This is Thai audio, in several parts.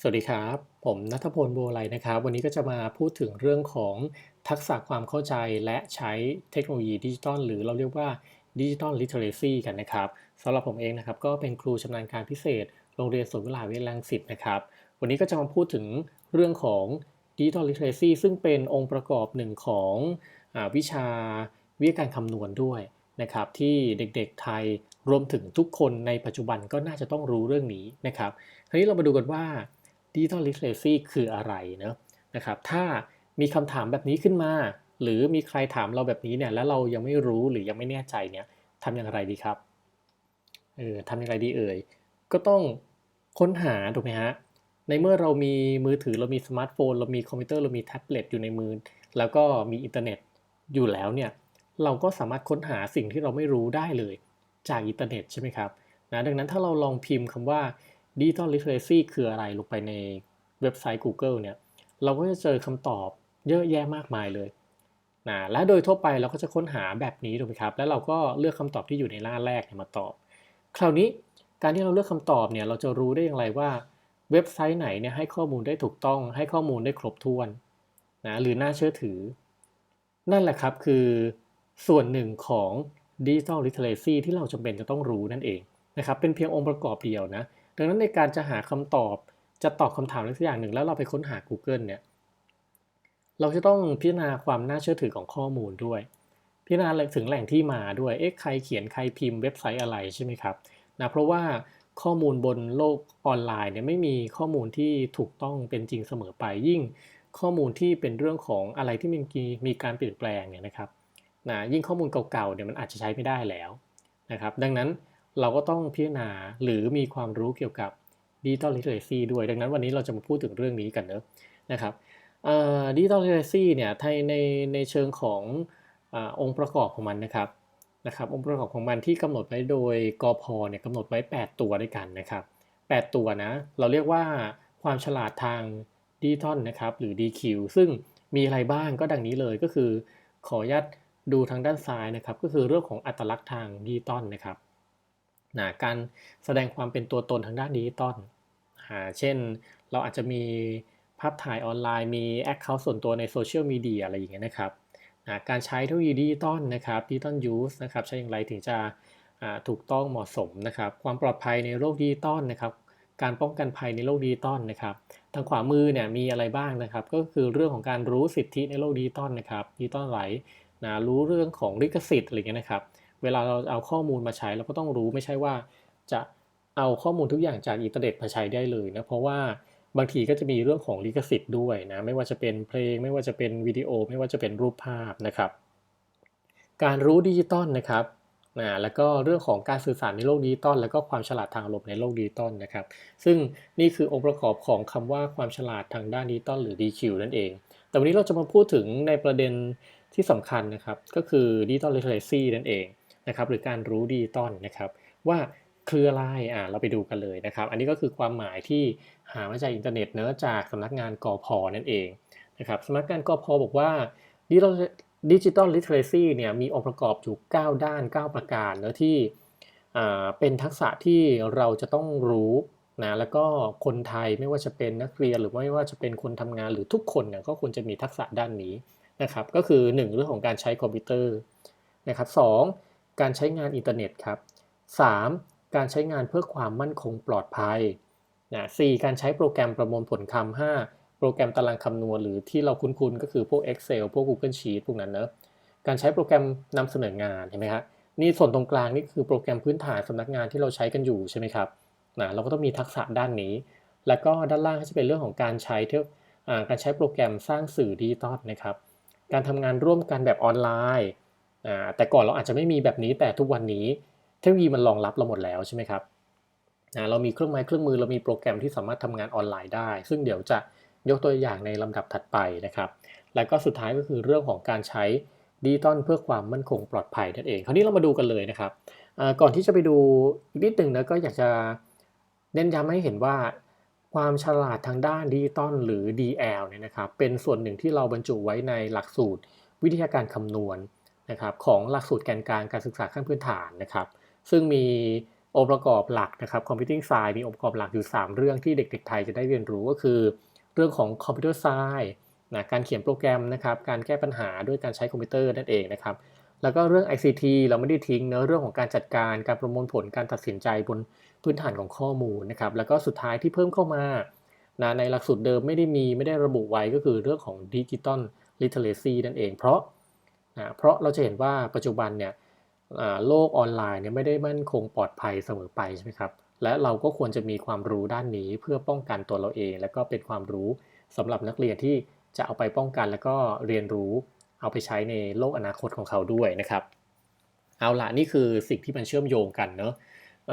สวัสดีครับ ผมนัทพลบัวไลนะครับ วันนี้ก็จะมาพูดถึงเรื่องของทักษะความเข้าใจและใช้เทคโนโลยีดิจิตอลหรือเราเรียกว่าดิจิตอลลิเทเรซีกันนะครับสำหรับผมเองนะครับ ก็เป็นครูชำนาญการพิเศษ โรงเรียนสวนกุหลาบวิทยาลังสิตนะครับ วันนี้ก็จะมาพูดถึงเรื่องของดิจิตอลลิเทเรซีซึ่งเป็นองค์ประกอบหนึ่งของอวิชาวิทยาการคำนวณด้วยนะครับที่เด็กๆไทยรวมถึงทุกคนในปัจจุบันก็น่าจะต้องรู้เรื่องนี้นะครับคราวนี้เรามาดูกันว่า Digital Literacy คืออะไรเนะนะครับถ้ามีคำถามแบบนี้ขึ้นมา หรือมีใครถามเราแบบนี้เนี่ยแล้วเรายังไม่รู้หรือยังไม่แน่ใจเนี่ยทำอย่างไรดีครับเออทำอย่างไรดีเอ่ยก็ต้องค้นหาถูกไหมฮะในเมื่อเรามีมือถือเรามีสมาร์ทโฟน เรามีคอมพิวเตอร์เรามีแท็บเล็ตอยู่ในมือ แล้วก็มีอินเทอร์เน็ตอยู่แล้วเนี่ยเราก็สามารถค้นหาสิ่งที่เราไม่รู้ได้เลยจากอินเทอร์เน็ตใช่ไหมครับนะดังนั้นถ้าเราลองพิมพ์คำว่า Digital Literacy คืออะไรลงไปในเว็บไซต์ Google เนี่ยเราก็จะเจอคำตอบเยอะแยะมากมายเลยนะและโดยทั่วไปเราก็จะค้นหาแบบนี้ถูกไหมครับ แล้วเราก็เลือกคำตอบที่อยู่ในหน้าแรกมาตอบ คราวนี้การที่เราเลือกคำตอบเนี่ยเราจะรู้ได้อย่างไรว่าเว็บไซต์ไหนเนี่ยให้ข้อมูลได้ถูกต้องให้ข้อมูลได้ครบถ้วนนะหรือน่าเชื่อถือ นั่นแหละครับคือส่วนหนึ่งของ Digital Literacy ที่เราจำเป็นจะต้องรู้นั่นเองนะครับเป็นเพียงองค์ประกอบเดียวนะ ดังนั้นในการจะหาคำตอบจะตอบคำถามอะไรสักอย่างหนึ่งแล้วเราไปค้นหา Google เนี่ยเราจะต้องพิจารณาความน่าเชื่อถือของข้อมูลด้วย พิจารณาถึงแหล่งที่มาด้วยเอ๊ะใครเขียนใครพิมพ์เว็บไซต์อะไรใช่ไหมครับนะเพราะว่าข้อมูลบนโลกออนไลน์เนี่ยไม่มีข้อมูลที่ถูกต้องเป็นจริงเสมอไปยิ่งข้อมูลที่เป็นเรื่องของอะไรที่มีมีการเปลี่ยนแปลงเนี่ยนะครับนะยิ่งข้อมูลเก่าๆเนี่ยมันอาจจะใช้ไม่ได้แล้วนะครับ ดังนั้น เราก็ต้องพิจารณาหรือมีความรู้เกี่ยวกับ Digital Literacy ด้วย ดังนั้นวันนี้เราจะมาพูดถึงเรื่องนี้กันเนอะนะครับดิจิตอลลิเทเรซีเนี่ยในในเชิงของอองค์ประกอบของมันนะครับนะครับองค์ประกอบของมันที่กำหนดไว้โดยกอพเนี่ยกำหนดไว้ 8 ตัวด้วยกันนะครับ 8 ตัวนะ เราเรียกว่าความฉลาดทางดิจิตอลนะครับหรือ DQ ซึ่งมีอะไรบ้างก็ดังนี้เลยก็คือ ขออนุญาตดูทางด้านซ้ายนะครับ ก็คือเรื่องของอัตลักษณ์ทางดิจิตอลนะครับ นะการแสดงความเป็นตัวตนทางด้านดิจิตอลเช่น เราอาจจะมีภาพถ่ายออนไลน์ มีแอคเคาท์ส่วนตัวในโซเชียลมีเดียอะไรอย่างเงี้ยนะครับนะการใช้เทคโนโลยีดิจิตอลนะครับดิจิตอลยูสนะครับใช้อย่างไรถึงจะถูกต้องเหมาะสมนะครับ ความปลอดภัยในโลกดิจิตอลนะครับ การป้องกันภัยในโลกดิจิตอลนะครับ ทางขวามือเนี่ยมีอะไรบ้างนะครับ ก็คือเรื่องของการรู้สิทธิในโลกดิจิตอลนะครับดิจิตอลไหลนะรู้เรื่องของลิขสิทธิ์อะไรเงี้ยนะครับ เวลาเราเอาข้อมูลมาใช้เราก็ต้องรู้ไม่ใช่ว่า จะเอาข้อมูลทุกอย่างจากอินเทอร์เน็ตมาใช้ได้เลยนะเพราะว่าบางทีก็จะมีเรื่องของลิขสิทธิ์ด้วยนะไม่ว่าจะเป็นเพลง ไม่ว่าจะเป็นวิดีโอ ไม่ว่าจะเป็นรูปภาพนะครับ การรู้ดิจิตอลนะครับนะแล้วก็เรื่องของการสื่อสารในโลกดิจิตอลแล้วก็ความฉลาดทางอารมณ์ในโลกดิจิตอลนะครับ ซึ่งนี่คือองค์ประกอบของคำว่าความฉลาดทางด้านดิจิตอลหรือ DQ นั่นเอง แต่วันนี้เราจะมาพูดถึงในประเด็นที่สำคัญนะครับ ก็คือ Digital Literacy นั่นเอง นะครับหรือการรู้ดิจิตอลนะครับว่าคืออะไรอ่าเราไปดูกันเลยนะครับ อันนี้ก็คือความหมายที่หามาจากอินเทอร์เน็ตเนื้อจากสำนักงานกอพอนั่นเองนะครับสำนักงานกอพอบอกว่าดิจิตอลลิเทเรซีเนี่ยมีองค์ประกอบอยู่ 9 ด้าน 9 ประการเนื้อที่เป็นทักษะที่เราจะต้องรู้นะแล้วก็คนไทยไม่ว่าจะเป็นนักเรียนหรือไม่ว่าจะเป็นคนทำงานหรือทุกคนเนี่ยก็ควรจะมีทักษะด้านนี้นะครับก็คือ 1 เรื่องของการใช้คอมพิวเตอร์นะครับ2 การใช้งานอินเทอร์เน็ตครับ 3. การใช้งานเพื่อความมั่นคงปลอดภัยนะ4การใช้โปรแกรมประมวลผลคำ 5. โปรแกรมตารางคำนวณหรือที่เราคุ้นๆ ก็คือพวก Excel พวก Google Sheet พวกนั้นเนะการใช้โปรแกรมนำเสนองานเห็นไหมครับนี่ส่วนตรงกลางนี่คือโปรแกรมพื้นฐานสำนักงานที่เราใช้กันอยู่ใช่ไหมครับนะเราก็ต้องมีทักษะด้านนี้ แล้วก็ด้านล่างก็จะเป็นเรื่องของการใช้เท่การใช้โปรแกรมสร้างสื่อดิจิตอลนะครับ การทำงานร่วมกันแบบออนไลน์ แต่ก่อนเราอาจจะไม่มีแบบนี้แต่ทุกวันนี้เทคโนโลยีมันรองรับเราหมดแล้วใช่ไหมครับเรามีเครื่องไม้เครื่องมือเรามีโปรแกรมที่สามารถทำงานออนไลน์ได้ ซึ่งเดี๋ยวจะยกตัวอย่างในลำดับถัดไปนะครับ แล้วก็สุดท้ายก็คือเรื่องของการใช้ดิจิตอลเพื่อความมั่นคงปลอดภัยนั่นเอง คราวนี้เรามาดูกันเลยนะครับก่อนที่จะไปดูอีกนิดหนึ่งนะก็อยากจะเน้นย้ำให้เห็นว่าความฉลาดทางด้านดิจิตอลหรือ DL เนี่ยนะครับเป็นส่วนหนึ่งที่เราบรรจุไว้ในหลักสูตรวิทยาการคำนวณ นะครับของหลักสูตรแกนกลางการศึกษาขั้นพื้นฐานนะครับ ซึ่งมีองค์ประกอบหลักนะครับ Computing Science มีองค์ประกอบหลักอยู่ 3 เรื่องที่เด็ก ๆ ไทยจะได้เรียนรู้ก็คือ เรื่องของ Computer Science นะการเขียนโปรแกรมนะครับการแก้ปัญหาด้วยการใช้คอมพิวเตอร์นั่นเองนะครับแล้วก็เรื่อง ICT เราไม่ได้ทิ้งเน้อะเรื่องของการจัดการการประมวลผลการตัดสินใจบนพื้นฐานของข้อมูลนะครับแล้วก็สุดท้ายที่เพิ่มเข้ามานะในหลักสูตรเดิมไม่ได้มีไม่ได้ระบุไว้ก็คือเรื่องของดิจิตอลลิเทเรซีนั่นเอง เพราะ นะเพราะเราจะเห็นว่าปัจจุบันเนี่ยโลกออนไลน์เนี่ยไม่ได้มั่นคงปลอดภัยเสมอไปใช่ไหมครับและเราก็ควรจะมีความรู้ด้านนี้เพื่อป้องกันตัวเราเอง และก็เป็นความรู้สำหรับนักเรียนที่จะเอาไปป้องกันแล้วก็เรียนรู้เอาไปใช้ในโลกอนาคตของเขาด้วยนะครับ เอาละนี่คือสิ่งที่มันเชื่อมโยงกันเนาะเอ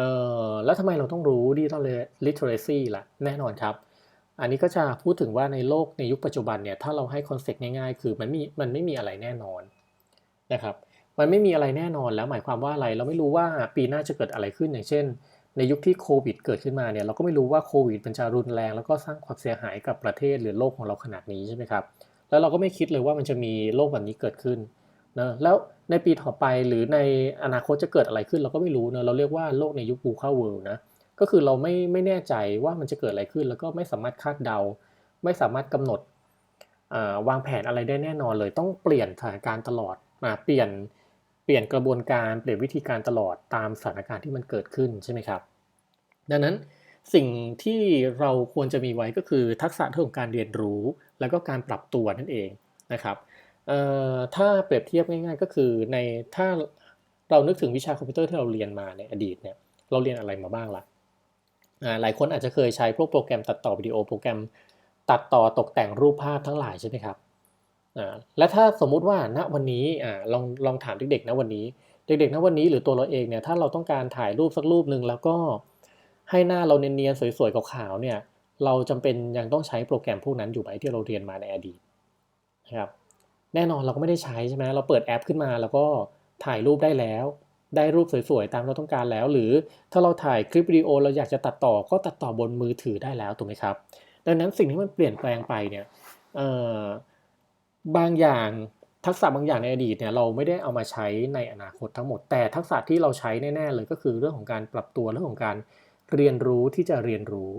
อแล้วทำไมเราต้องรู้ดิจิทัลลิเทเรซีล่ะแน่นอนครับ อันนี้ก็จะพูดถึงว่าในโลกในยุคปัจจุบันเนี่ยถ้าเราให้คอนเซ็ปต์ง่ายๆ คือมันมีมันไม่มีอะไรแน่นอน นะครับมันไม่มีอะไรแน่นอนแล้วหมายความว่าอะไร เราไม่รู้ว่าปีหน้าจะเกิดอะไรขึ้นอย่างเช่น ในยุคที่โควิดเกิดขึ้นมาเนี่ยเราก็ไม่รู้ว่าโควิดมันจะรุนแรง แล้วก็สร้างความเสียหายกับประเทศหรือโลกของเราขนาดนี้ใช่ไหมครับแล้วเราก็ไม่คิดเลยว่ามันจะมีโรคแบบนี้เกิดขึ้นนะแล้วในปีต่อไปหรือในอนาคตจะเกิดอะไรขึ้น เราก็ไม่รู้เนะเราเรียกว่าโลกในยุคบูคาเวิลด์นะก็คือเราไม่ไม่แน่ใจว่ามันจะเกิดอะไรขึ้น แล้วก็ไม่สามารถคาดเดา ไม่สามารถกำหนดวางแผนอะไรได้แน่นอนเลยต้องเปลี่ยนสถานการณ์ตลอด เปลี่ยนเปลี่ยนกระบวนการเปลี่ยนวิธีการตลอดตามสถานการณ์ที่มันเกิดขึ้นใช่ไหมครับ ดังนั้นสิ่งที่เราควรจะมีไว้ก็คือทักษะเรื่องของการเรียนรู้ แล้วก็การปรับตัวนั่นเองนะครับถ้าเปรียบเทียบง่ายๆก็คือในถ้าเรานึกถึงวิชาคอมพิวเตอร์ที่เราเรียนมาในอดีตเนี่ยเราเรียนอะไรมาบ้างละ่ะหลายคนอาจจะเคยใช้พวกโปรแกรมตัดต่อวิดีโอโปรแกรมตัดต่อตกแต่งรูปภาพทั้งหลายใช่ไหมครับ และถ้าสมมุติว่าณวันนี้ลองลองถามเด็กๆณวันนี้ เด็กๆณวันนี้หรือตัวเราเองเนี่ยถ้าเราต้องการถ่ายรูปสักรูปหนึ่งแล้วก็ให้หน้าเราเนียนๆสวยๆขาวๆเนี่ยเราจำเป็นยังต้องใช้โปรแกรมพวกนั้นอยู่ไหมที่เราเรียนมาในอดีตนะครับแน่นอนเราก็ไม่ได้ใช้ใช่ไหมเราเปิดแอปขึ้นมาแล้วก็ถ่ายรูปได้แล้ว ได้รูปสวยๆตามเราต้องการแล้ว หรือถ้าเราถ่ายคลิปวิดีโอเราอยากจะตัดต่อก็ตัดต่อบนมือถือได้แล้วถูกไหมครับ ดังนั้นสิ่งที่มันเปลี่ยนแปลงไปเนี่ย บางอย่างทักษะบางอย่างในอดีตเนี่ยเราไม่ได้เอามาใช้ในอนาคตทั้งหมด แต่ทักษะที่เราใช้แน่ๆเลยก็คือเรื่องของการปรับตัวเรื่องของการเรียนรู้ที่จะเรียนรู้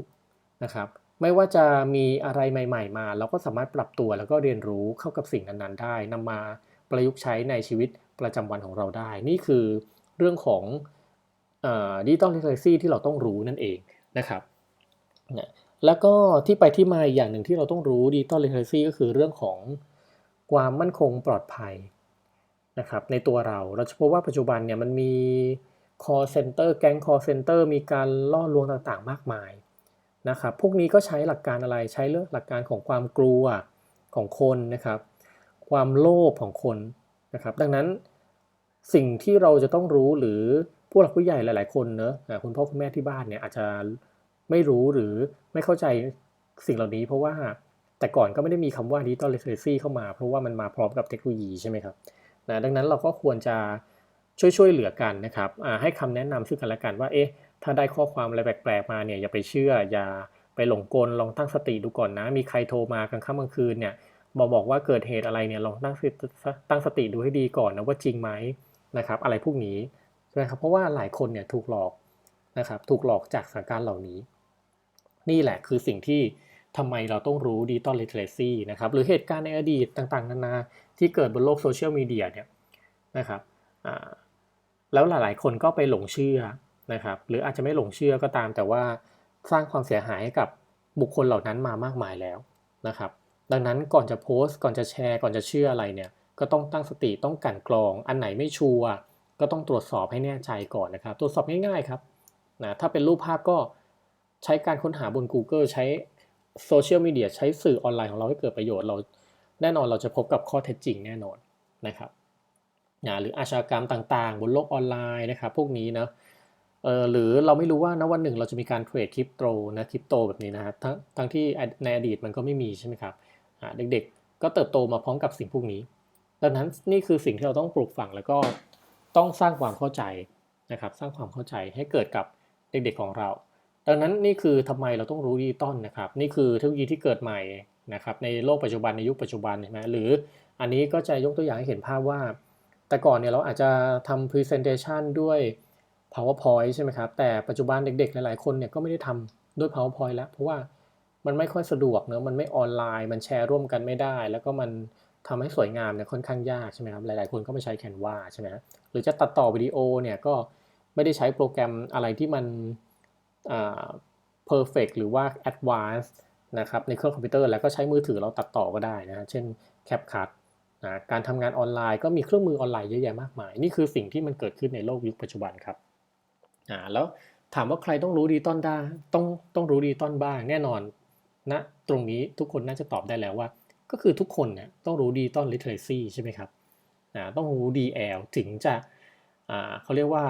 นะครับไม่ว่าจะมีอะไรใหม่ ๆ มา เราก็สามารถปรับตัวแล้วก็เรียนรู้เข้ากับสิ่งนั้นๆ ได้นำมาประยุกต์ใช้ในชีวิตประจำวันของเราได้ นี่คือเรื่องของดิจิตอลลิเทเรซีที่เราต้องรู้นั่นเองนะครับแล้วก็ที่ไปที่มาอย่างหนึ่งที่เราต้องรู้ดิจิตอลลิเทเรซีก็คือเรื่องของ ความมั่นคงปลอดภัยนะครับในตัวเราเราจะพบว่าปัจจุบันเนี่ยมันมี call center แก๊ง call center มีการล่อลวงต่างๆ มากมายนะครับพวกนี้ก็ใช้หลักการอะไรใช้เรื่องหลักการของความกลัวของคนนะครับ ความโลภของคนนะครับ ดังนั้นสิ่งที่เราจะต้องรู้หรือผู้หลักผู้ใหญ่หลายๆ คนเนอะคุณพ่อคุณแม่ที่บ้านเนี่ยอาจจะไม่รู้หรือไม่เข้าใจสิ่งเหล่านี้ เพราะว่า แต่ก่อนก็ไม่ได้มีคำว่าดิจิตอลเลเทซีเข้ามา เพราะว่ามันมาพร้อมกับเทคโนโลยีใช่ไหมครับนะดังนั้นเราก็ควรจะช่วยช่วยเหลือกันนะครับให้คำแนะนำซึ่งกันและกันว่า เอ๊ะ ถ้าได้ข้อความอะไรแปลกๆมาเนี่ยอย่าไปเชื่อ อย่าไปหลงกลลองตั้งสติดูก่อนนะ มีใครโทรมากลางค่ำกลางคืนเนี่ยบอกบอกว่าเกิดเหตุอะไรเนี่ยลองตั้งตั้งสติดูให้ดีก่อนนะว่าจริงไหมนะครับอะไรพวกนี้ใช่ไหมครับเพราะว่าหลายคนเนี่ยถูกหลอกนะครับถูกหลอกจากสถานการณ์เหล่านี้ นี่แหละคือสิ่งที่ ทำไมเราต้องรู้ดิจิตอลลิเทเรซีนะครับหรือเหตุการณ์ในอดีตต่างๆ นานาที่เกิดบนโลกโซเชียลมีเดียเนี่ยนะครับแล้วหลายๆ คนก็ไปหลงเชื่อนะครับหรืออาจจะไม่หลงเชื่อก็ตาม แต่ว่าสร้างความเสียหายให้กับบุคคลเหล่านั้นมามากมายแล้วนะครับดังนั้นก่อนจะโพสต์ ก่อนจะแชร์ ก่อนจะเชื่ออะไรเนี่ยก็ต้องตั้งสติต้องกันกรอง อันไหนไม่ชัวร์ก็ต้องตรวจสอบให้แน่ใจก่อนนะครับ ตรวจสอบง่ายๆครับนะถ้าเป็นรูปภาพก็ใช้การค้นหาบน Google ใช้ โซเชียลมีเดียใช้สื่อออนไลน์ของเราให้เกิดประโยชน์เราแน่นอนเราจะพบกับข้อเท็จจริงแน่นอนนะครับนะหรืออาชญากรรมต่างๆ บนโลกออนไลน์นะครับพวกนี้นะเออหรือเราไม่รู้ว่าณวันหนึ่งเราจะมีการเทรดคริปโตนะคริปโตแบบนี้นะครับทั้งทั้งที่ในอดีตมันก็ไม่มีใช่ไหมครับเด็กๆ ก็เติบโตมาพร้อมกับสิ่งพวกนี้ ดังนั้นนี่คือสิ่งที่เราต้องปลูกฝังแล้วก็ต้องสร้างความเข้าใจนะครับ สร้างความเข้าใจให้เกิดกับเด็กๆของเรา ดังนั้นนี่คือทำไมเราต้องรู้ดิจิตอลนะครับ นี่คือเทคโนโลยีที่เกิดใหม่นะครับในโลกปัจจุบันในยุคปัจจุบันใช่ไหมหรืออันนี้ก็จะยกตัวอย่างให้เห็นภาพว่า แต่ก่อนเนี่ยเราอาจจะทำ presentation ด้วย PowerPoint ใช่ไหมครับ แต่ปัจจุบันเด็กๆ หลายๆ คนเนี่ยก็ไม่ได้ทำด้วย PowerPoint แล้ว เพราะว่ามันไม่ค่อยสะดวกเนอะมันไม่ออนไลน์ มันแชร์ร่วมกันไม่ได้ แล้วก็มันทำให้สวยงามเนี่ยค่อนข้างยากใช่ไหมครับ หลายๆ คนก็ไม่ใช้ Canva ใช่ไหมหรือจะตัดต่อวิดีโอเนี่ยก็ไม่ได้ใช้โปรแกรมอะไรที่มัน perfect หรือว่า advanced นะครับในเครื่องคอมพิวเตอร์แล้วก็ใช้มือถือเราตัดต่อก็ได้นะเช่น CapCut นะการทำงานออนไลน์ก็มีเครื่องมือออนไลน์เยอะแยะมากมาย นี่คือสิ่งที่มันเกิดขึ้นในโลกยุคปัจจุบันครับอ่าแล้วถามว่าใครต้องรู้ดิจิตอลได้ต้องต้องรู้ดิจิตอลบ้างแน่นอนนะตรงนี้ทุกคนน่าจะตอบได้แล้วว่า ก็คือทุกคนเนี่ยต้องรู้ดิจิตอลลิเทเรซีใช่ไหมครับอ่าต้องรู้ DL ถึงจะอ่าเขาเรียกว่า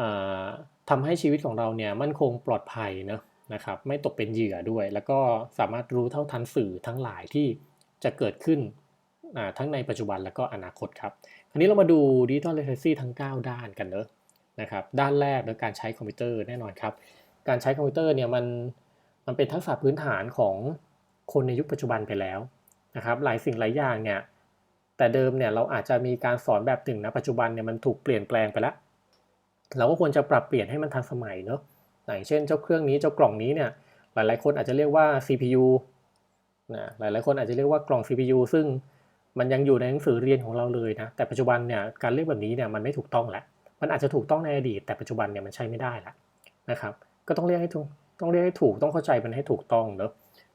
อ่า ทำให้ชีวิตของเราเนี่ยมั่นคงปลอดภัยนะนะครับไม่ตกเป็นเหยื่อด้วย แล้วก็สามารถรู้เท่าทันสื่อทั้งหลายที่จะเกิดขึ้นทั้งในปัจจุบันและก็อนาคตครับคราวนี้เรามาดูดิจิทัลเลเทซีทั้ง 9 ด้านกันเนอะนะครับด้านแรกเนอะการใช้คอมพิวเตอร์แน่นอนครับ การใช้คอมพิวเตอร์เนี่ยมันมันเป็นทักษะพื้นฐานของคนในยุคปัจจุบันไปแล้วนะครับหลายสิ่งหลายอย่างเนี่ยแต่เดิมเนี่ยเราอาจจะมีการสอนแบบหนึ่งนะปัจจุบันเนี่ยมันถูกเปลี่ยนแปลงไปแล้ว เราก็ควรจะปรับเปลี่ยนให้มันทันสมัยเนอะอย่างเช่นเจ้าเครื่องนี้เจ้ากล่องนี้เนี่ยหลาย ๆ คนอาจจะเรียกว่า CPU นะหลาย ๆ คนอาจจะเรียกว่ากล่อง CPU ซึ่งมันยังอยู่ในหนังสือเรียนของเราเลยนะ แต่ปัจจุบันเนี่ยการเรียกแบบนี้เนี่ยมันไม่ถูกต้องแล้วมันอาจจะถูกต้องในอดีต แต่ปัจจุบันเนี่ยมันใช้ไม่ได้แล้วนะครับ ก็ต้องเรียกให้ถูกต้องเรียกให้ถูกต้องเข้าใจมันให้ถูกต้องเนอะ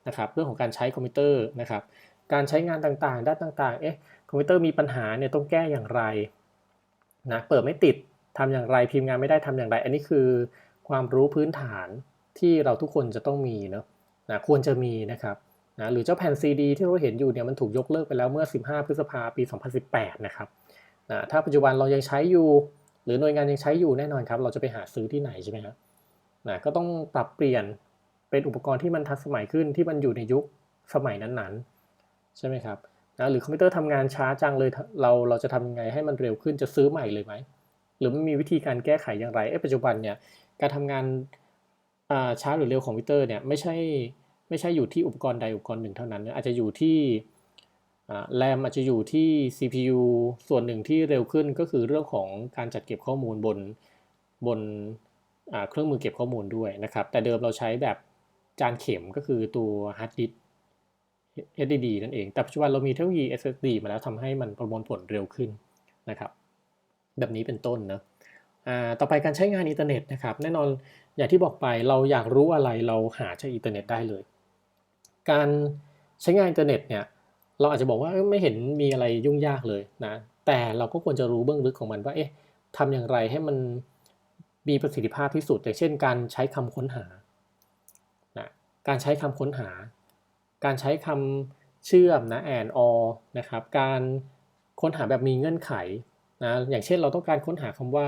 นะครับ เรื่องของการใช้คอมพิวเตอร์นะครับ การใช้งานต่าง ๆ ด้านต่าง ๆ เอ๊ะคอมพิวเตอร์มีปัญหาเนี่ยต้องแก้อย่างไรนะเปิดไม่ติด ทำอย่างไรพิมพ์งานไม่ได้ทำอย่างไร อันนี้คือความรู้พื้นฐานที่เราทุกคนจะต้องมีเนาะนะควรจะมีนะครับนะหรือเจ้าแผ่นซีดีที่เราเห็นอยู่เนี่ยมันถูกยกเลิกไปแล้วเมื่อ 15 พฤษภาปี 2018 นะครับนะถ้าปัจจุบันเรายังใช้อยู่ หรือหน่วยงานยังใช้อยู่แน่นอนครับ เราจะไปหาซื้อที่ไหนใช่ไหมครับนะก็ต้องปรับเปลี่ยนเป็นอุปกรณ์ที่มันทันสมัยขึ้นที่มันอยู่ในยุคสมัยนั้นๆ ใช่ไหมครับนะหรือคอมพิวเตอร์ทำงานช้าจังเลยเราเราจะทำยังไงให้มันเร็วขึ้นจะซื้อใหม่เลยไหม หรือมันมีวิธีการแก้ไขอย่างไรเอ้ปัจจุบันเนี่ยการทำงานช้าหรือเร็วของคอมพิเตอร์เนี่ยไม่ใช่ไม่ใช่อยู่ที่อุปกรณ์ใดอุปกรณ์หนึ่งเท่านั้น อาจจะอยู่ที่แรมอาจจะอยู่ที่ CPU ส่วนหนึ่งที่เร็วขึ้นก็คือเรื่องของการจัดเก็บข้อมูลบนบนเครื่องมือเก็บข้อมูลด้วยนะครับ แต่เดิมเราใช้แบบจานเข็มก็คือตัวฮาร์ดดิส HDD นั่นเอง แต่ปัจจุบันเรามีเทคโนโลยี SSD มาแล้วทำให้มันประมวลผลเร็วขึ้นนะครับ แบบนี้เป็นต้นนะต่อไปการใช้งานอินเทอร์เน็ตนะครับแน่นอนอย่างที่บอกไปเราอยากรู้อะไรเราหาจากอินเทอร์เน็ตได้เลย การใช้งานอินเทอร์เน็ตเนี่ยเราอาจจะบอกว่าไม่เห็นมีอะไรยุ่งยากเลยนะแต่เราก็ควรจะรู้เบื้องลึกของมันว่าเอ๊ะทำอย่างไรให้มันมีประสิทธิภาพที่สุดอย่างเช่น การใช้คำค้นหานะการใช้คำค้นหา การใช้คำเชื่อมนะแอนออนะครับการค้นหาแบบมีเงื่อนไข นะอย่างเช่นเราต้องการค้นหาคำว่า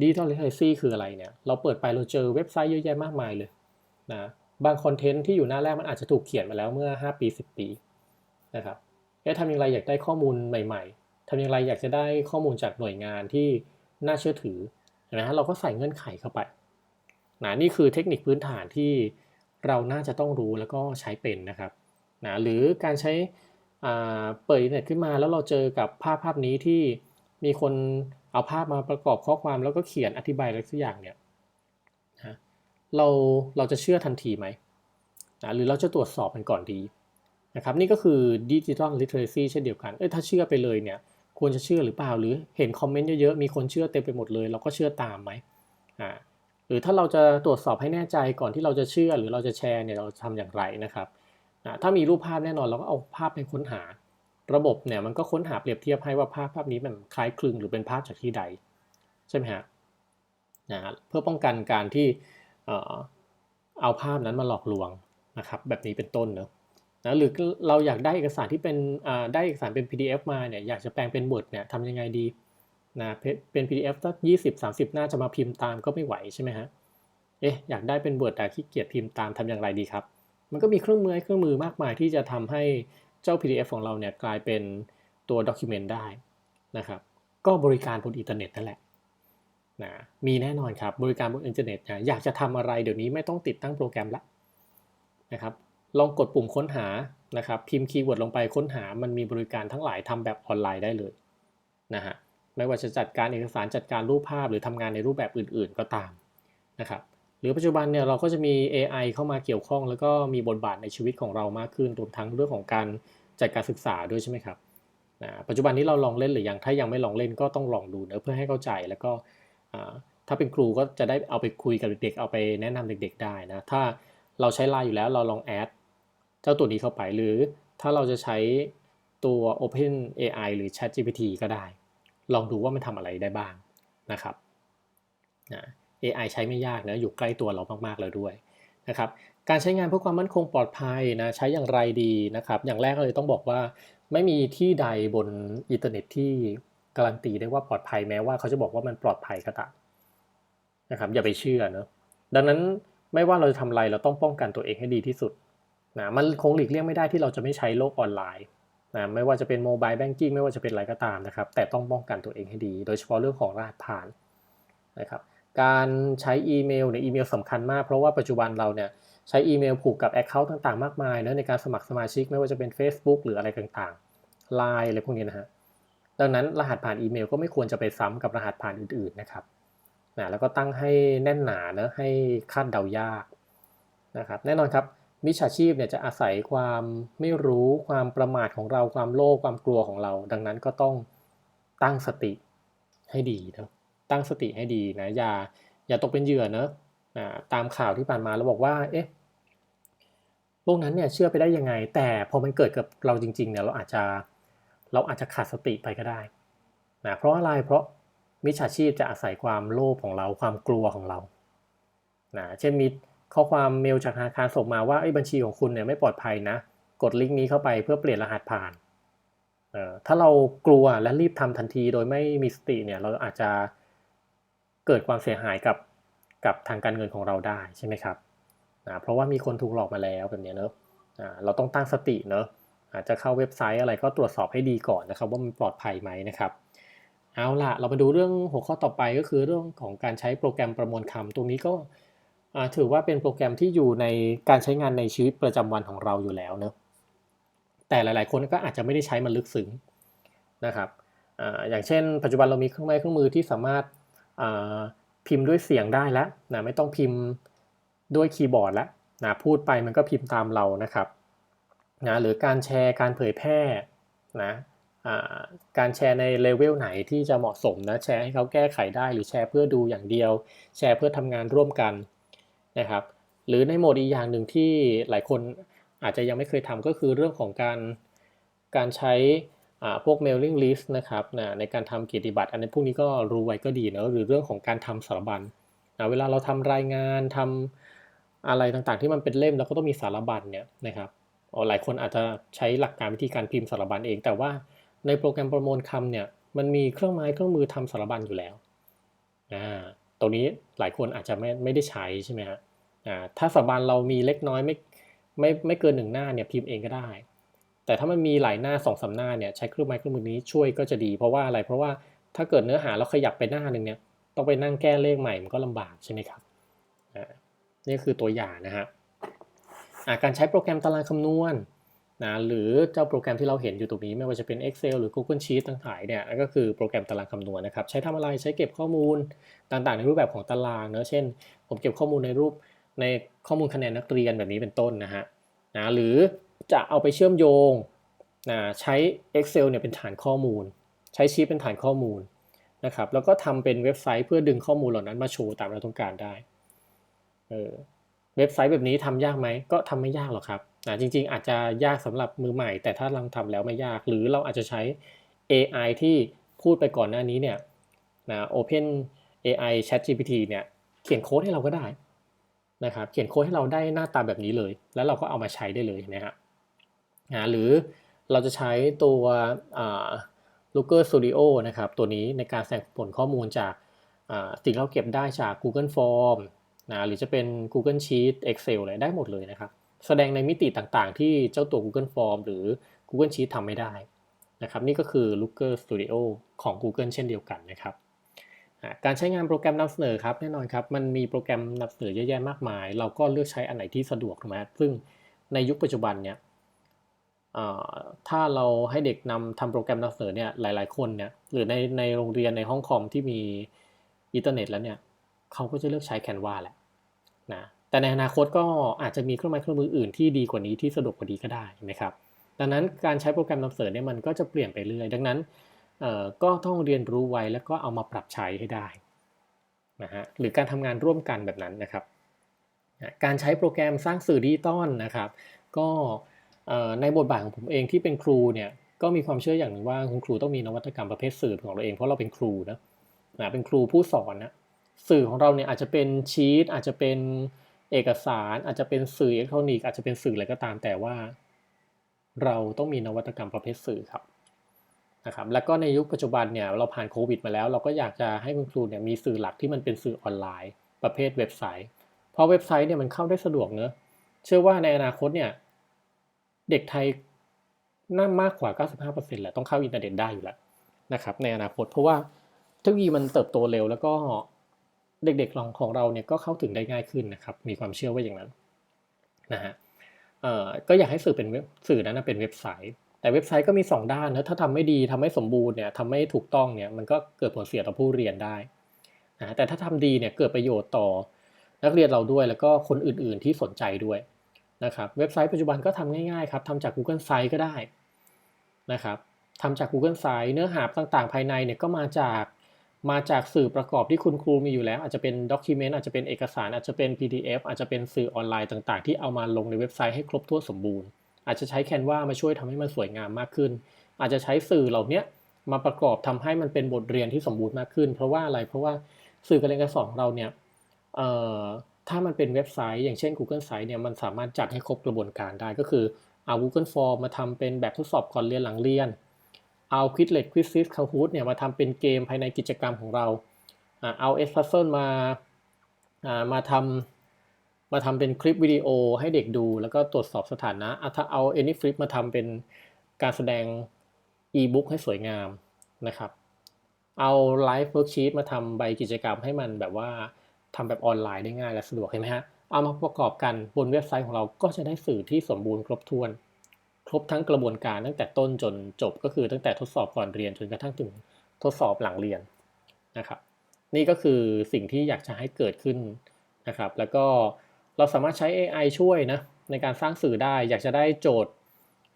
digital literacy คืออะไรเนี่ย เราเปิดไปเราเจอเว็บไซต์เยอะแยะมากมายเลยนะบางคอนเทนต์ที่อยู่หน้าแรกมันอาจจะถูกเขียนมาแล้วเมื่อ 5 ปี 10 ปีนะครับเอ๊ะทำอย่างไรอยากได้ข้อมูลใหม่ๆทำอย่างไรอยากจะได้ข้อมูลจากหน่วยงานที่น่าเชื่อถือนะฮะเราก็ใส่เงื่อนไขเข้าไปนะนี่คือเทคนิคพื้นฐานที่เราน่าจะต้องรู้แล้วก็ใช้เป็นนะครับนะหรือการใช้เปิดอินเทอร์เน็ตขึ้นมาแล้วเราเจอกับภาพภาพนี้ที่ มีคนเอาภาพมาประกอบข้อความแล้วก็เขียนอธิบายอะไรสักอย่างเนี่ยเราเราจะเชื่อทันทีไหมนะหรือเราจะตรวจสอบมันก่อนดีนะครับนี่ก็คือดิจิทัลลิเทอเรซีเช่นเดียวกันเอ้ยถ้าเชื่อไปเลยเนี่ยควรจะเชื่อหรือเปล่าหรือเห็นคอมเมนต์เยอะๆมีคนเชื่อเต็มไปหมดเลย เราก็เชื่อตามไหมอ่าหรือถ้าเราจะตรวจสอบให้แน่ใจก่อนที่เราจะเชื่อหรือเราจะแชร์เนี่ยเราทำอย่างไรนะครับถ้ามีรูปภาพแน่นอนเราก็เอาภาพไปค้นหา ระบบเนี่ยมันก็ค้นหาเปรียบเทียบให้ว่าภาพภาพนี้มันคล้ายคลึงหรือเป็นภาพจากที่ใด ใช่ไหมฮะนะเพื่อป้องกันการที่เอาภาพนั้นมาหลอกลวงนะครับแบบนี้เป็นต้นเนอะนะหรือเราอยากได้เอกสารที่เป็นได้เอกสารเป็น PDF มาเนี่ยอยากจะแปลงเป็น Word เนี่ยทำยังไงดีนะเป็น PDF สักยี่สิบสามสิบหน้าจะมาพิมพ์ตามก็ไม่ไหวใช่ไหมฮะเอ๊ะอยากได้เป็น Word แต่ขี้เกียจพิมพ์ตามทำอย่างไรดีครับ มันก็มีเครื่องมือเครื่องมือมากมายที่จะทำให้ เจ้า PDF ของเราเนี่ยกลายเป็นตัวด็อกิเมนต์ได้นะครับก็บริการบนอินเทอร์เน็ตนั่นแหละนะมีแน่นอนครับบริการบนอินเทอร์เน็ตนะอยากจะทำอะไรเดี๋ยวนี้ไม่ต้องติดตั้งโปรแกรมละนะครับลองกดปุ่มค้นหานะครับพิมพ์คีย์เวิร์ดลงไปค้นหามันมีบริการทั้งหลายทำแบบออนไลน์ได้เลยนะฮะไม่ว่าจะจัดการเอกสารจัดการรูปภาพหรือทำงานในรูปแบบอื่น ๆ ก็ตามนะครับ หรือปัจจุบันเนี่ยเราก็จะมี AI เข้ามาเกี่ยวข้อง แล้วก็มีบทบาทในชีวิตของเรามากขึ้นรวมทั้งเรื่องของการจัดการศึกษาด้วยใช่ไหมครับนะปัจจุบันนี้เราลองเล่นหรือยังถ้ายังไม่ลองเล่นก็ต้องลองดูเนะเพื่อให้เข้าใจแล้วก็ถ้าเป็นครูก็จะได้เอาไปคุยกับเด็กๆเอาไปแนะนำเด็ก ๆ ได้นะถ้าเราใช้ไลน์อยู่แล้วเราลองแอดเจ้าตัวนี้เข้าไปหรือถ้าเราจะใช้ตัว Open AI หรือ Chat GPT ก็ได้ ลองดูว่ามันทำอะไรได้บ้างนะครับนะ AI ใช้ไม่ยากนะอยู่ใกล้ตัวเรามากๆแล้วด้วยนะครับการใช้งานเพื่อความมั่นคงปลอดภัยนะใช้อย่างไรดีนะครับ อย่างแรกเลยต้องบอกว่าไม่มีที่ใดบนอินเทอร์เน็ตที่การันตีได้ว่าปลอดภัยแม้ว่าเขาจะบอกว่ามันปลอดภัยก็ตามนะครับอย่าไปเชื่อเนะดังนั้นไม่ว่าเราจะทำอะไรเราต้องป้องกันตัวเองให้ดีที่สุดนะมันคงหลีกเลี่ยงไม่ได้ที่เราจะไม่ใช้โลกออนไลน์นะไม่ว่าจะเป็นโมบายแบงกิ้งไม่ว่าจะเป็นอะไรก็ตามนะครับแต่ต้องป้องกันตัวเองให้ดี โดยเฉพาะเรื่องของรหัสผ่านนะครับ การใช้อีเมลเนี่ยอีเมลสำคัญมาก เพราะว่าปัจจุบันเราเนี่ยใช้อีเมลผูกกับ Account ต่างๆ มากมายนะในการสมัครสมาชิกไม่ว่าจะเป็น Facebook หรืออะไรต่างๆ Line อะไรพวกนี้นะฮะดังนั้นรหัสผ่านอีเมลก็ไม่ควรจะไปซ้ำกับรหัสผ่านอื่นๆนะครับนะแล้วก็ตั้งให้แน่นหนานะให้คาดเดายากนะครับแน่นอนครับมิจฉาชีพเนี่ยจะอาศัยความไม่รู้ความประมาทของเราความโลภความกลัวของเรา ดังนั้นก็ต้องตั้งสติให้ดีนะ ตั้งสติให้ดีนะอย่าอย่าตกเป็นเหยื่อเนะตามข่าวที่ผ่านมาเราบอกว่าเอ๊ะพวกนั้นเนี่ยเชื่อไปได้ยังไง แต่พอมันเกิดกับเราจริงๆเนี่ยเราอาจจะเราอาจจะขาดสติไปก็ได้นะเพราะอะไรเพราะมิจฉาชีพจะอาศัยความโลภของเราความกลัวของเรานะเช่นมีข้อความเมลจากธนาคารส่งมาว่าไอ้บัญชีของคุณเนี่ยไม่ปลอดภัยนะ กดลิงก์นี้เข้าไปเพื่อเปลี่ยนรหัสผ่านถ้าเรากลัวและรีบทำทันทีโดยไม่มีสติเนี่ยเราอาจจะ เกิดความเสียหายกับกับทางการเงินของเราได้ใช่ไหมครับนะเพราะว่ามีคนถูกหลอกมาแล้วแบบนี้เนอะเราต้องตั้งสติเนอะอาจจะเข้าเว็บไซต์อะไรก็ตรวจสอบให้ดีก่อนนะครับ ว่ามันปลอดภัยไหมนะครับเอาล่ะเรามาดูเรื่องหัวข้อต่อไปก็คือเรื่องของการใช้โปรแกรมประมวลคำตรงนี้ก็ถือว่าเป็นโปรแกรมที่อยู่ในการใช้งานในชีวิตประจำวันของเราอยู่แล้วเนอะแต่หลาย ๆ คนก็อาจจะไม่ได้ใช้มันลึกซึ้งนะครับออย่างเช่น ปัจจุบันเรามีเครื่องไม้เครื่องมือที่สามารถ พิมพ์ด้วยเสียงได้แล้วนะไม่ต้องพิมพ์ด้วยคีย์บอร์ดแล้วนะพูดไปมันก็พิมพ์ตามเรานะครับนะหรือการแชร์การเผยแพร่นะการแชร์ในเลเวลไหนที่จะเหมาะสมนะแชร์ให้เขาแก้ไขได้หรือแชร์เพื่อดูอย่างเดียว แชร์เพื่อทำงานร่วมกันนะครับหรือในโหมดอีกอย่างหนึ่งที่หลายคนอาจจะยังไม่เคยทำก็คือเรื่องของการการใช้ พวก mailing list นะครับนะในการทำเกียรติบัตรอันนี้พวกนี้ก็รู้ไว้ก็ดีนะหรือเรื่องของการทำสารบัญนะเวลาเราทำรายงานทำอะไรต่างๆ ที่มันเป็นเล่มแล้วก็ต้องมีสารบัญเนี่ยนะครับหลายคนอาจจะใช้หลักการวิธีการพิมพ์สารบัญเอง แต่ว่าในโปรแกรมประมวลคำเนี่ยมันมีเครื่องไม้เครื่องมือทำสารบัญอยู่แล้วอ่าตรงนี้หลายคนอาจจะไม่ไม่ได้ใช้ใช่ไหมฮะอ่าถ้าสารบัญเรามีเล็กน้อยไม่ไม่ไม่เกินหนึ่งหน้าเนี่ยพิมพ์เองก็ได้ แต่ถ้ามันมีหลายหน้าสองสาหน้าเนี่ยใช้เครื่องไม้เครื่องมือนี้ช่วยก็จะดีเพราะว่าอะไรเพราะว่าถ้าเกิดเนื้อหาเราขยับไปหน้าหนึ่งเนี่ยต้องไปนั่งแก้เลขใหม่มันก็ลำบากใช่ไหมครับนี่คือตัวอย่างนะฮะการใช้โปรแกรมตารางคำนวณนะหรือเจ้าโปรแกรมที่เราเห็นอยู่ตรงนี้ไม่ว่าจะเป็น Excel หรือ Google Sheet ต่างๆเนี่ยก็คือโปรแกรมตารางคำนวณนะครับ ใช้ทำอะไรใช้เก็บข้อมูลต่างๆ ในรูปแบบของตารางเนะเช่น ผมเก็บข้อมูลในรูปในข้อมูลคะแนนนักเรียนแบบนี้เป็นต้นนะฮะนะหรือ จะเอาไปเชื่อมโยงนะใช้ Excel เนี่ยเป็นฐานข้อมูล ใช้ชีตเป็นฐานข้อมูลนะครับแล้วก็ทำเป็นเว็บไซต์เพื่อดึงข้อมูลเหล่านั้นมาโชว์ตามเราต้องการได้เออเว็บไซต์แบบนี้ทำยากไหมก็ทำไม่ยากหรอกครับนะจริงๆ อาจจะยากสำหรับมือใหม่ แต่ถ้าลองทำแล้วไม่ยาก หรือเราอาจจะใช้ AI ที่พูดไปก่อนหน้านี้เนี่ยนะ Open AI Chat GPT เนี่ยเขียนโค้ดให้เราก็ได้นะครับเขียนโค้ดให้เราได้หน้าตาแบบนี้เลย แล้วเราก็เอามาใช้ได้เลยนะฮะ นะหรือเราจะใช้ตัว Looker Studio นะครับ ตัวนี้ในการแสดงผลข้อมูลจากสิ่งเราเก็บได้จาก Google Form นะหรือจะเป็น Google Sheet Excel อะไรได้หมดเลยนะครับ แสดงในมิติต่างๆ ที่เจ้าตัว Google Form หรือ Google Sheet ทำไม่ได้นะครับนี่ก็คือ Looker Studio ของ Google เช่นเดียวกันนะครับการใช้งานโปรแกรมนำเสนอครับแน่นอนครับมันมีโปรแกรมนำเสนอเยอะแยะมากมาย เราก็เลือกใช้อันไหนที่สะดวกถูกไหมซึ่งในยุคปัจจุบันเนี่ย ถ้าเราให้เด็กนำทำโปรแกรมนำเสนอเนี่ยหลาย ๆ คนเนี่ยหรือในในโรงเรียนในห้องคอมที่มีอินเทอร์เน็ตแล้วเนี่ยเขาก็จะเลือกใช้ Canva แหละนะแต่ในอนาคตก็อาจจะมีเครื่องไม้เครื่องมืออื่นที่ดีกว่านี้ที่สะดวกกว่านี้ก็ได้นะครับดังนั้นการใช้โปรแกรมนำเสนอเนี่ยมันก็จะเปลี่ยนไปเรื่อยดังนั้นก็ต้องเรียนรู้ไว้แล้วก็เอามาปรับใช้ให้ได้นะฮะหรือการทำงานร่วมกันแบบนั้นนะครับ การใช้โปรแกรมสร้างสื่อดิจิตอลนะครับ ก็ ในบทบาทของผมเองที่เป็นครูเนี่ยก็มีความเชื่ออย่างหนึ่งว่าคุณครูต้องมีนวัตกรรมประเภทสื่อของเราเองเพราะเราเป็นครูนะนะเป็นครูผู้สอนนะสื่อของเราเนี่ยอาจจะเป็นชีตอาจจะเป็นเอกสาร อาจจะเป็นสื่ออิเล็กทรอนิกส์อาจจะเป็นสื่ออะไรก็ตามแต่ว่า เราต้องมีนวัตกรรมประเภทสื่อครับนะครับแล้วก็ในยุคปัจจุบันเนี่ยเราผ่านโควิดมาแล้ว เราก็อยากจะให้คุณครูเนี่ยมีสื่อหลักที่มันเป็นสื่อออนไลน์ ประเภทเว็บไซต์ เพราะเว็บไซต์เนี่ยมันเข้าได้สะดวกเนอะเชื่อว่าในอนาคตเนี่ย เด็กไทยน่ามากกว่า 95%แหละต้องเข้าอินเทอร์เน็ตได้อยู่แล้วนะครับในอนาคตเพราะว่าเทคโนโลยีมันเติบโตเร็ว แล้วก็เด็กๆลองของเราเนี่ยก็เข้าถึงได้ง่ายขึ้นนะครับมีความเชื่อว่าอย่างนั้นนะฮะก็อยากให้สื่อเป็นสื่อนั้นเป็นเว็บไซต์ แต่เว็บไซต์ก็มี 2 ด้านนะถ้าทำไม่ดีทำไม่สมบูรณ์เนี่ยทำไม่ถูกต้องเนี่ยมันก็เกิดผลเสียต่อผู้เรียนได้นะแต่ถ้าทำดีเนี่ยเกิดประโยชน์ต่อนักเรียนเราด้วยแล้วก็คนอื่นๆที่สนใจด้วย นะครับเว็บไซต์ปัจจุบันก็ทำง่ายๆครับทำจาก Google Site ก็ได้นะครับทำจาก Google Site เนื้อหาต่างๆ ภายในเนี่ยก็มาจากมาจากสื่อประกอบที่คุณครูมีอยู่แล้ว อาจจะเป็นด็อกิเมนต์อาจจะเป็นเอกสารอาจจะเป็น PDF อาจจะเป็นสื่อออนไลน์ต่างๆ ที่เอามาลงในเว็บไซต์ให้ครบถ้วนสมบูรณ์ อาจจะใช้แคนวามาช่วยทำให้มันสวยงามมากขึ้น อาจจะใช้สื่อเหล่านี้มาประกอบทำให้มันเป็นบทเรียนที่สมบูรณ์มากขึ้น เพราะว่าอะไรเพราะว่าสื่อการเรียนการสอนของเราเนี่ย ถ้ามันเป็นเว็บไซต์อย่างเช่น Google Site เนี่ยมันสามารถจัดให้ครบกระบวนการได้ก็คือเอา Google Form มาทำเป็นแบบทดสอบก่อนเรียนหลังเรียน เอา Quizlet Quizzes Kahoot เนี่ยมาทำเป็นเกมภายในกิจกรรมของเรา เอา S Puzzle มามาทำมาทำเป็นคลิปวิดีโอให้เด็กดู แล้วก็ตรวจสอบสถานะถ้าเอา AnyFlip มาทำเป็นการแสดง e-book ให้สวยงามนะครับ เอา Live Worksheet มาทำใบกิจกรรมให้มันแบบว่า ทำแบบออนไลน์ได้ง่ายและสะดวกเห็นไหมฮะ เอามาประกอบกันบนเว็บไซต์ของเราก็จะได้สื่อที่สมบูรณ์ครบถ้วน ครบทั้งกระบวนการตั้งแต่ต้นจนจบก็คือตั้งแต่ทดสอบก่อนเรียนจนกระทั่งถึงทดสอบหลังเรียนนะครับ นี่ก็คือสิ่งที่อยากจะให้เกิดขึ้นนะครับ แล้วก็เราสามารถใช้ AI ช่วยนะในการสร้างสื่อได้ อยากจะได้โจทย์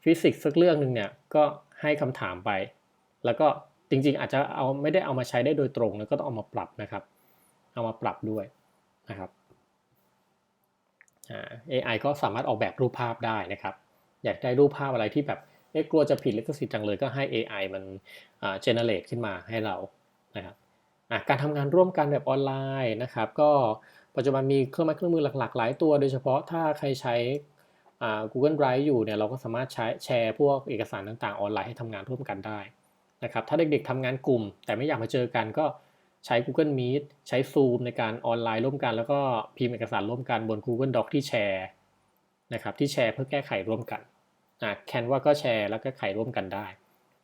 ฟิสิกส์สักเรื่องหนึ่งเนี่ยก็ให้คำถามไป แล้วก็จริงๆ อาจจะเอาไม่ได้เอามาใช้ได้โดยตรงแล้วก็ต้องเอามาปรับนะครับ เอามาปรับด้วยนะครับ AI ก็สามารถออกแบบรูปภาพได้นะครับ อยากได้รูปภาพอะไรที่แบบเอ๊ะกลัวจะผิดลิขสิทธิ์จังเลยก็ให้ AI มันเจเนเรตขึ้นมาให้เรานะครับการทำงานร่วมกันแบบออนไลน์นะครับ ก็ปัจจุบันมีเครื่องไม้เครื่องมือหลักๆหลายตัว โดยเฉพาะถ้าใครใช้ Google Drive อยู่เนี่ยเราก็สามารถใช้แชร์พวกเอกสารต่างๆ ออนไลน์ให้ทำงานร่วมกันได้นะครับ ถ้าเด็กๆทำงานกลุ่ม แต่ไม่อยากมาเจอกันก็ ใช้ Google Meet ใช้ Zoom ในการออนไลน์ร่วมกัน แล้วก็พิมพ์เอกสารร่วมกันบน Google Doc ที่แชร์นะครับที่แชร์เพื่อแก้ไขร่วมกันอ่าแคนว่าก็แชร์แล้วก็ไขร่วมกันได้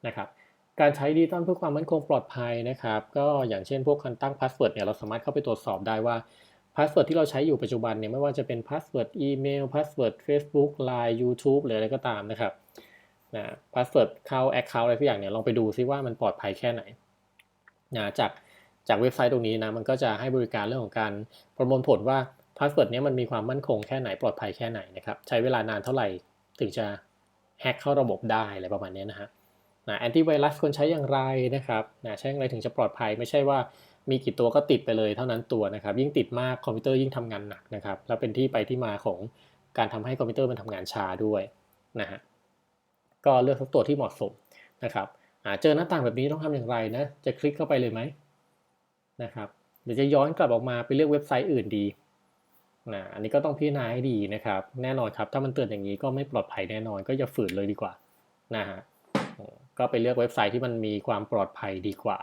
นะครับการใช้ดิจิตอลเพื่อความมั่นคงปลอดภัยนะครับก็อย่างเช่นพวกการตั้งพาสเวิร์ดเนี่ยเราสามารถเข้าไปตรวจสอบได้ว่าพาสเวิร์ดที่เราใช้อยู่ปัจจุบันเนี่ยไม่ว่าจะเป็นพาสเวิร์ดอีเมลพาสเวิร์ด Facebook Line YouTube หรืออะไรก็ตามนะครับนะพาสเวิร์ดเข้าแอคเคาท์อะไรทุกอย่างเนี่ยลองไปดูซิว่ามันปลอดภัยแค่ไหนนะจาก จากเว็บไซต์ตรงนี้นะมันก็จะให้บริการเรื่องของการประมวลผลว่าพาสเวิร์ดนี้มันมีความมั่นคงแค่ไหนปลอดภัยแค่ไหนนะครับใช้เวลานานเท่าไหร่ถึงจะแฮกเข้าระบบได้อะไรประมาณนี้นะฮะนะแอนตี้ไวรัสควรใช้อย่างไรนะครับนะใช้อย่างไรถึงจะปลอดภัยไม่ใช่ว่ามีกี่ตัวก็ติดไปเลยเท่านั้นตัวนะครับ ยิ่งติดมากคอมพิวเตอร์ยิ่งทำงานหนักนะครับ แล้วเป็นที่ไปที่มาของการทำให้คอมพิวเตอร์มันทำงานช้าด้วยนะฮะก็เลือกสักตัวที่เหมาะสมนะครับเจอหน้าต่างแบบนี้ต้องทำอย่างไรนะ จะคลิกเข้าไปเลยไหม นะครับเดี๋ยวจะย้อนกลับออกมาไปเลือกเว็บไซต์อื่นดีนะอันนี้ก็ต้องพิจารณาให้ดีนะครับ แน่นอนครับ ถ้ามันเตือนอย่างนี้ก็ไม่ปลอดภัยแน่นอนก็อย่าฝืนเลยดีกว่านะฮะก็ไปเลือกเว็บไซต์ที่มันมีความปลอดภัยดีกว่า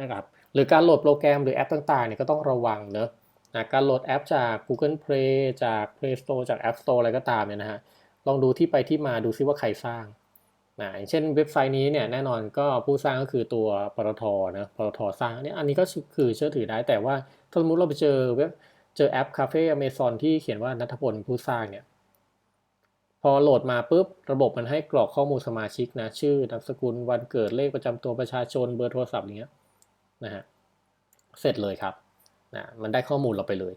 นะครับหรือการโหลดโปรแกรมหรือแอปต่างๆเนี่ยก็ต้องระวังเนอะนะการโหลดแอปจาก Google Play จาก Play Store จาก App Store อะไรก็ตามเนี่ยนะฮะลองดูที่ไปที่มาดูซิว่าใครสร้าง นะอย่างเช่นเว็บไซต์นี้เนี่ยแน่นอนก็ผู้สร้างก็คือตัวปตทนะปตทสร้างอันนี้อันนี้ก็คือเชื่อถือได้แต่ว่าถ้าสมมติเราไปเจอเว็บเจอแอปคาเฟ่อเมซอนที่เขียนว่านัทพลผู้สร้างเนี่ยพอโหลดมาปุ๊บระบบมันให้กรอกข้อมูลสมาชิกนะชื่อนามสกุลวันเกิดเลขประจำตัวประชาชนเบอร์โทรศัพท์อย่างเงี้ยนะฮะเสร็จเลยครับนะมันได้ข้อมูลเราไปเลย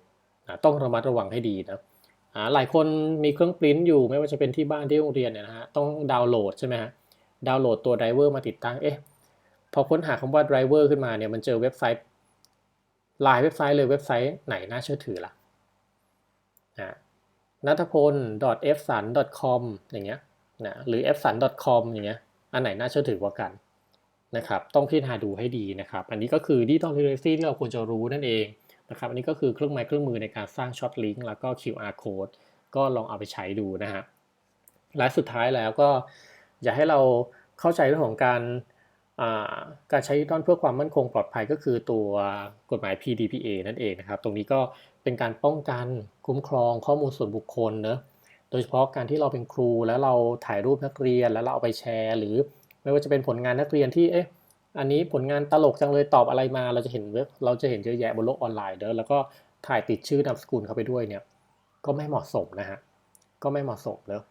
นะต้องระมัดระวังให้ดีนะ หลายคนมีเครื่องปริ้นอยู่ไม่ว่าจะเป็นที่บ้านที่โรงเรียนเนี่ยนะฮะต้องดาวน์โหลดใช่ไหมฮะดาวน์โหลดตัวไดรเวอร์มาติดตั้งเอ๊ะพอค้นหาคำว่าไดรเวอร์ขึ้นมาเนี่ยมันเจอเว็บไซต์หลายเว็บไซต์เลยเว็บไซต์ไหนน่าเชื่อถือล่ะนะนัทพล f s a n com อย่างเงี้ยนะหรือ f s a n com อย่างเงี้ยอันไหนน่าเชื่อถือกว่ากันนะครับต้องพิจารณาดูให้ดีนะครับ อันนี้ก็คือ Digital Literacy ที่เราควรจะรู้นั่นเอง นะครับอันนี้ก็คือเครื่องไม้เครื่องมือในการสร้างช็อตลิงก์แล้วก็ QR code ก็ลองเอาไปใช้ดูนะฮะและสุดท้ายแล้วก็อยากให้เราเข้าใจเรื่องของการการใช้ดิจิตอลเพื่อความมั่นคงปลอดภัยก็คือตัวกฎหมาย PDPA นั่นเองนะครับ ตรงนี้ก็เป็นการป้องกันคุ้มครองข้อมูลส่วนบุคคลเนะโดยเฉพาะการที่เราเป็นครูแล้วเราถ่ายรูปนักเรียนแล้วเราเอาไปแชร์ หรือไม่ว่าจะเป็นผลงานนักเรียนที่เอ๊ะ อันนี้ผลงานตลกจังเลยตอบอะไรมา เราจะเห็นเว็บเราจะเห็นเยอะแยะบนโลกออนไลน์เด้อแล้วก็ถ่ายติดชื่อนามสกุลเข้าไปด้วยเนี่ย ก็ไม่เหมาะสมนะฮะก็ไม่เหมาะสมเนอ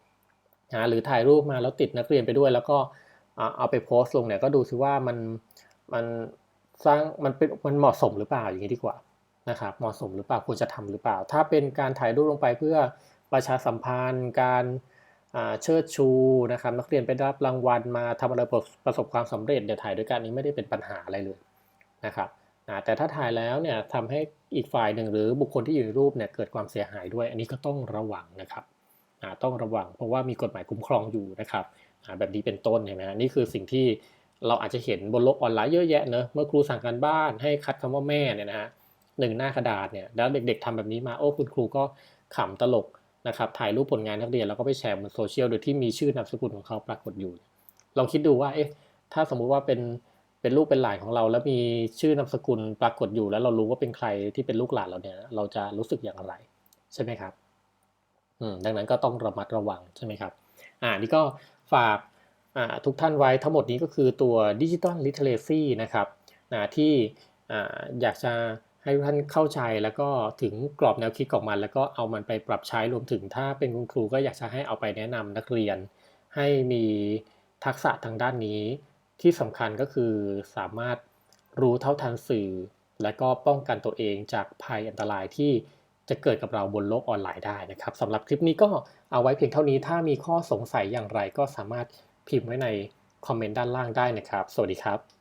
นะหรือถ่ายรูปมาแล้วติดนักเรียนไปด้วย แล้วก็เอาไปโพสต์ลงเนี่ยก็ดูซิว่ามันมันสร้างมันเป็นมันเหมาะสมหรือเปล่าอย่างนี้ดีกว่านะครับเหมาะสมหรือเปล่าควรจะทำหรือเปล่า ถ้าเป็นการถ่ายรูปลงไปเพื่อประชาสัมพันธ์การ เชิดชูนะครับนักเรียนไปรับรางวัลมาทำอะไรประสบความสำเร็จเดี๋ยวถ่ายด้วยกันนี้ไม่ได้เป็นปัญหาอะไรเลยนะครับแต่ถ้าถ่ายแล้วเนี่ยทำให้อีกฝ่ายหนึ่งหรือบุคคลที่อยู่ในรูปเนี่ยเกิดความเสียหายด้วย อันนี้ก็ต้องระวังนะครับต้องระวังเพราะว่ามีกฎหมายคุ้มครองอยู่นะครับแบบนี้เป็นต้นเห็นไหมนี่คือสิ่งที่เราอาจจะเห็นบนโลกออนไลน์เยอะแยะเนอะเมื่อครูสั่งการบ้านให้คัดคำว่าแม่เนี่ยนะฮะหนึ่งหน้ากระดาษเนี่ยแล้วเด็ก ๆทำแบบนี้มาโอ้คุณครูก็ขำตลก นะครับถ่ายรูปผลงานนักเรียนแล้วก็ไปแชร์บนโซเชียลโดยที่มีชื่อนามสกุลของเขาปรากฏอยู่ลองคิดดูว่าเอ๊ะถ้าสมมุติว่าเป็นเป็นลูกเป็นหลานของเรา แล้วมีชื่อนามสกุลปรากฏอยู่ แล้วเรารู้ว่าเป็นใครที่เป็นลูกหลานเราเนี่ยเราจะรู้สึกอย่างไร ใช่ไหมครับอืมดังนั้นก็ต้องระมัดระวังใช่ไหมครับอ่านี่ก็ฝากทุกท่านไว้ทั้งหมดนี้ก็คือตัวดิจิตอลลิเทเลซีนะครับนะที่อยากจะ ให้ทุกท่านเข้าใจแล้วก็ถึงกรอบแนวคิดของมัน แล้วก็เอามันไปปรับใช้รวมถึงถ้าเป็นคุณครูก็อยากจะให้เอาไปแนะนำนักเรียน ให้มีทักษะทางด้านนี้ ที่สำคัญก็คือสามารถรู้เท่าทันสื่อ และก็ป้องกันตัวเองจากภัยอันตรายที่จะเกิดกับเราบนโลกออนไลน์ได้นะครับสำหรับคลิปนี้ก็เอาไว้เพียงเท่านี้ถ้ามีข้อสงสัยอย่างไรก็สามารถพิมพ์ไว้ในคอมเมนต์ด้านล่างได้นะครับ สวัสดีครับ